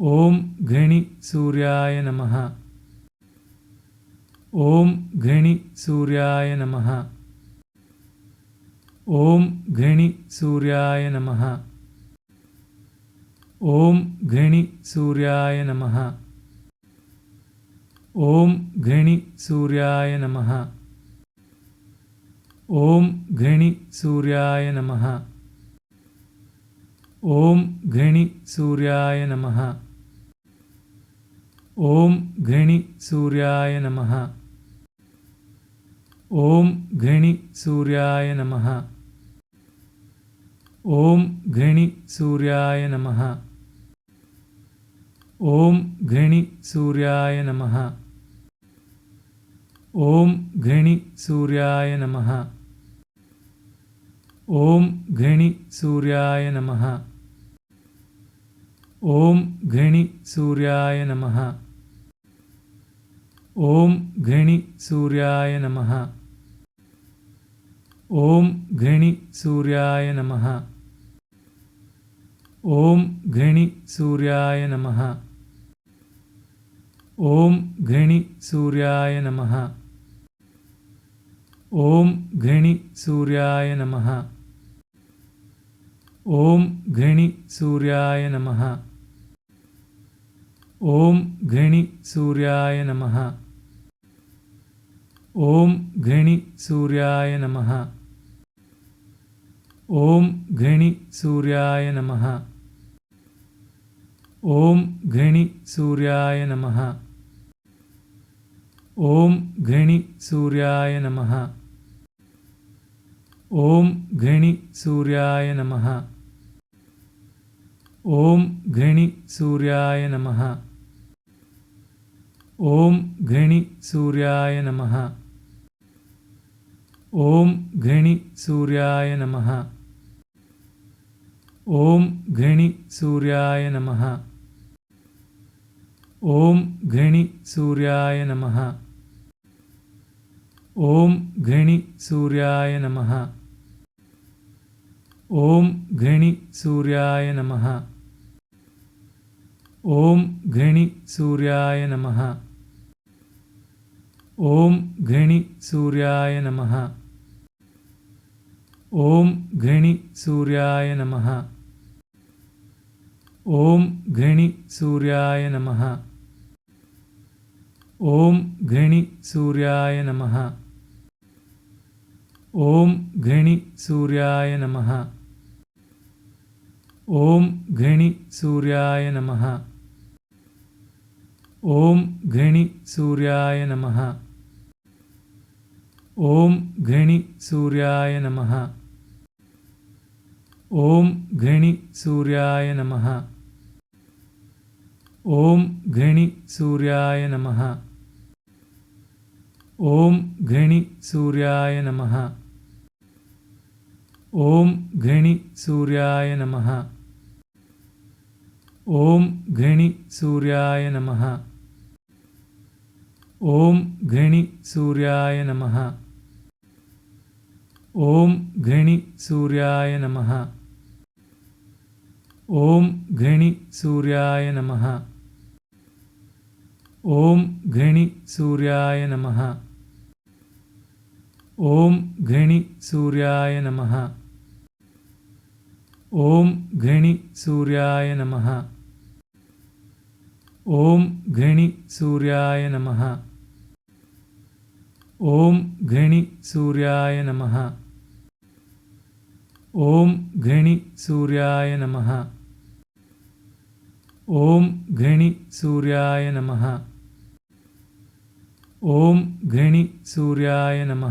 ಓಂ ಘಣಿ ಸೂರ್ಯಾಯ ನಮಃ. ಓಂ ಘಣಿ ಸೂರ್ಯಾಯ ನಮಃ. ಓಂ ಘಣಿ ಸೂರ್ಯಾಯ ನಮಃ. ಓಂ ಘಣಿ ಸೂರ್ಯಾಯ ನಮಃ. ಓಂ ಘಣಿ ಸೂರ್ಯಾಯ ನಮಃ. ಓಂ ಘಣಿ ಸೂರ್ಯಾಯ ನಮಃ. ಓಂ ಘಣಿ ಸೂರ್ಯಾಯ ನಮಃ. ಓಂ ಘೃಣಿ ಸೂರ್ಯಾಯ ನಮಃ. ಓಂ ಘೃಣಿ ಸೂರ್ಯಾಯ ನಮಃ. ಓಂ ಘೃಣಿ ಸೂರ್ಯಾಯ ನಮಃ. ಓಂ ಘೃಣಿ ಸೂರ್ಯಾಯ ನಮಃ. ಓಂ ಘೃಣಿ ಸೂರ್ಯಾಯ ನಮಃ. ಓಂ ಘೃಣಿ ಸೂರ್ಯಾಯ ನಮಃ. ಓಂ ಘೃಣಿ ಸೂರ್ಯಾಯ ನಮಃ. ॐ ूर्याय नमः। ॐ घणि सूर्याय नमः। ॐ घणि सूर्याय नमः। ॐ घणि सूर्याय नमः। ॐ घणि सूर्याय नमः। ॐ घणिसूर्याय नमः। ఓం ఘణి సూర్యాయ నమ. ఓం ఘణి సూర్యాయ నమ. ఓం ఘణి సూర్యాయ నమ. ఓం ఘణి సూర్యాయ నమ. ఓం ఘణి సూర్యాయ నమ. ఓం ఘణి సూర్యాయ నమ. ఓం ఘణి సూర్యాయ నమ. ఓం ఘృణి సూర్యాయ నమ. ఓం ఘృణి సూర్యాయ నమ. ఓం ఘృణి సూర్యాయ నమ. ఓం ఘృణి సూర్యాయ నమ. ఓం ఘృణి సూర్యాయ నమ. ఓం ఘృణి సూర్యాయ నమ. ఓం ఘృణి సూర్యాయ నమ. ಓಂ ಘಣಿ ಸೂರ್ಯಾಯ ನಮಃ. ಓಂ ಘಣಿ ಸೂರ್ಯಾಯ ನಮಃ. ಓಂ ಘಣಿ ಸೂರ್ಯಾಯ ನಮಃ. ಓಂ ಘಣಿ ಸೂರ್ಯಾಯ ನಮಃ. ಓಂ ಘಣಿ ಸೂರ್ಯಾಯ ನಮಃ. ಓಂ ಘಣಿ ಸೂರ್ಯಾಯ ನಮಃ. ಓಂ ಘಣಿ ಸೂರ್ಯಾಯ ನಮಃ. ಓಂ ಘಣಿ ಸೂರ್ಯಾಯ ನಮಃ. ಓಂ ಘಣಿ ಸೂರ್ಯಾಯ ನಮಃ. ಓಂ ಘಣಿ ಸೂರ್ಯಾಯ ನಮಃ. ಓಂ ಘಣಿ ಸೂರ್ಯಾಯ ನಮಃ. ಓಂ ಘಣಿ ಸೂರ್ಯಾಯ ನಮಃ. ಓಂ ಘಣಿ ಸೂರ್ಯಾಯ ನಮಃ. ಓಂ ಘಣಿ ಸೂರ್ಯಾಯ ನಮಃ. ఓం ఘృణి సూర్యాయ నమ. ఓం ఘృణి సూర్యాయ నమ. ఓం ఘృణి సూర్యాయ నమ. ఓం ఘృణి సూర్యాయ నమ. ఓం ఘృణి సూర్యాయ నమ. ఓం ఘృణి సూర్యాయ నమ. ఓం ఘృణి సూర్యాయ నమ. ఓం ఘణి సూర్యాయ నమ. ఓం ఘణి సూర్యాయ నమ. ఓం ఘణి సూర్యాయ నమ.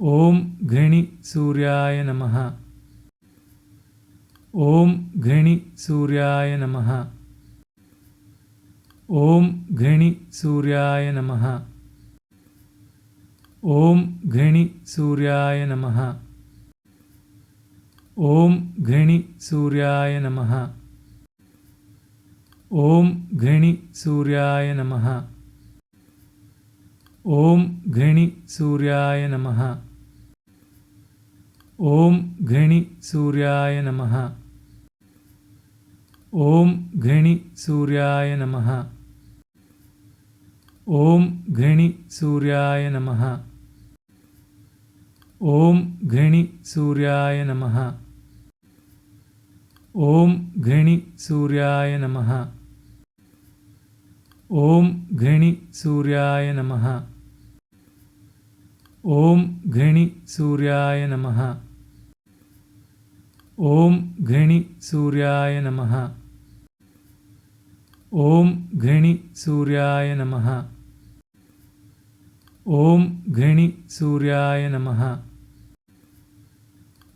ఓం ఘణి సూర్యాయ నమ. ఓం ఘణి సూర్యాయ నమ. ఓం ఘణి సూర్యాయ నమ. ఓం ఘణి సూర్యాయ నమ. ఓం ఘణి సూర్యాయ నమ. ఓం ఘణి సూర్యాయ నమ. ఓం ఘణి సూర్యాయ నమ. ఓం ఘణి సూర్యాయ నమ. ఓం ఘణి సూర్యాయ నమ. ఓం ఘణి సూర్యాయ నమ. ఓం ఘణి సూర్యాయ నమ. ఓం ఘణి సూర్యాయ నమ. ఓం ఘణి సూర్యాయ నమ. ఓం ఘణి సూర్యాయ నమ. ఓం ఘణి సూర్యాయ నమ. ఓం ఘణి సూర్యాయ నమ. ఓం ఘణి సూర్యాయ నమ.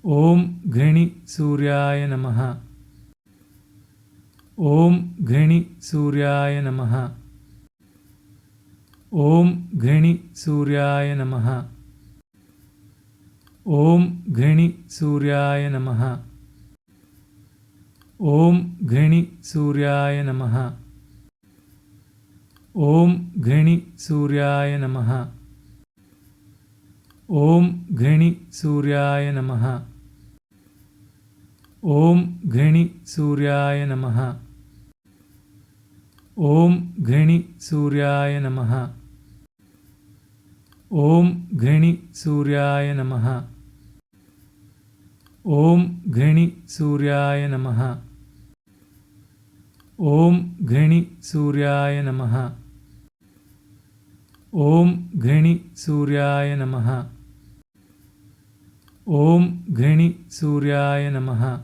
ఓం ఘణి సూర్యాయ నమ. ఓం ఘణి సూర్యాయ నమ. ఓం ఘణి సూర్యాయ నమ. ఓం ఘణి సూర్యాయ నమ. ఓం ఘణి సూర్యాయ నమ. ఓం ఘణి సూర్యాయ నమ. ఓం ఘణి సూర్యాయ నమ. ఓం ఘణి సూర్యాయ నమ. ಓಂ ಘಣಿ ಸೂರ್ಯಾಯ ನಮಃ. ಓಂ ಘಣಿ ಸೂರ್ಯಾಯ ನಮಃ. ಓಂ ಘಣಿ ಸೂರ್ಯಾಯ ನಮಃ. ಓಂ ಘಣಿ ಸೂರ್ಯಾಯ ನಮಃ. ಓಂ ಘಣಿ ಸೂರ್ಯಾಯ ನಮಃ. ಓಂ ಘಣಿ ಸೂರ್ಯಾಯ ನಮಃ.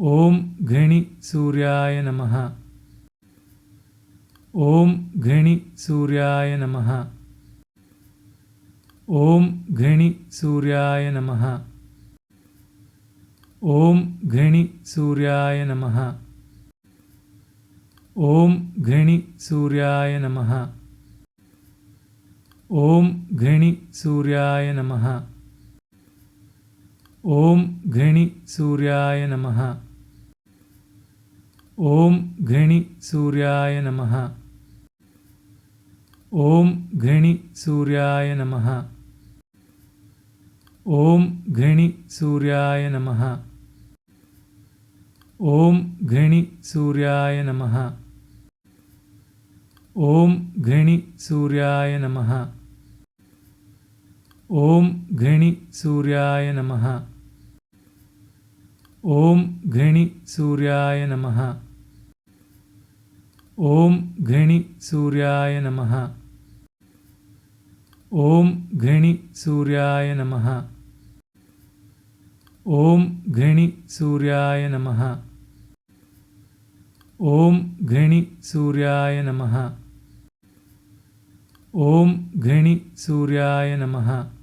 ಓಂ ಘಣಿ ಸೂರ್ಯಾಯ ನಮಃ. ಓಂ ಘಣಿ ಸೂರ್ಯಾಯ ನಮಃ. ಓಂ ಘಣಿ ಸೂರ್ಯಾಯ ನಮಃ. ಓಂ ಘಣಿ ಸೂರ್ಯಾಯ ನಮಃ. ಓಂ ಘಣಿ ಸೂರ್ಯಾಯ ನಮಃ. ಓಂ ಘಣಿ ಸೂರ್ಯಾಯ ನಮಃ. ಓಂ ಘಣಿ ಸೂರ್ಯಾಯ ನಮಃ. ಓಂ ಘಣಿ ಸೂರ್ಯಾಯ ನಮಃ. ॐ घृणि सूर्याय नमः। ॐ घृणि सूर्याय नमः। ॐ घृणि सूर्याय नमः। ॐ घृणि सूर्याय नमः। ॐ घृणि सूर्याय नमः। ॐ घृणि सूर्याय नमः। ॐ घृणि सूर्याय नमः। ॐ घृणि सूर्याय नमः। ॐ घृणि सूर्याय नमः। ॐ घृणि सूर्याय नमः। ॐ घृणि सूर्याय नमः।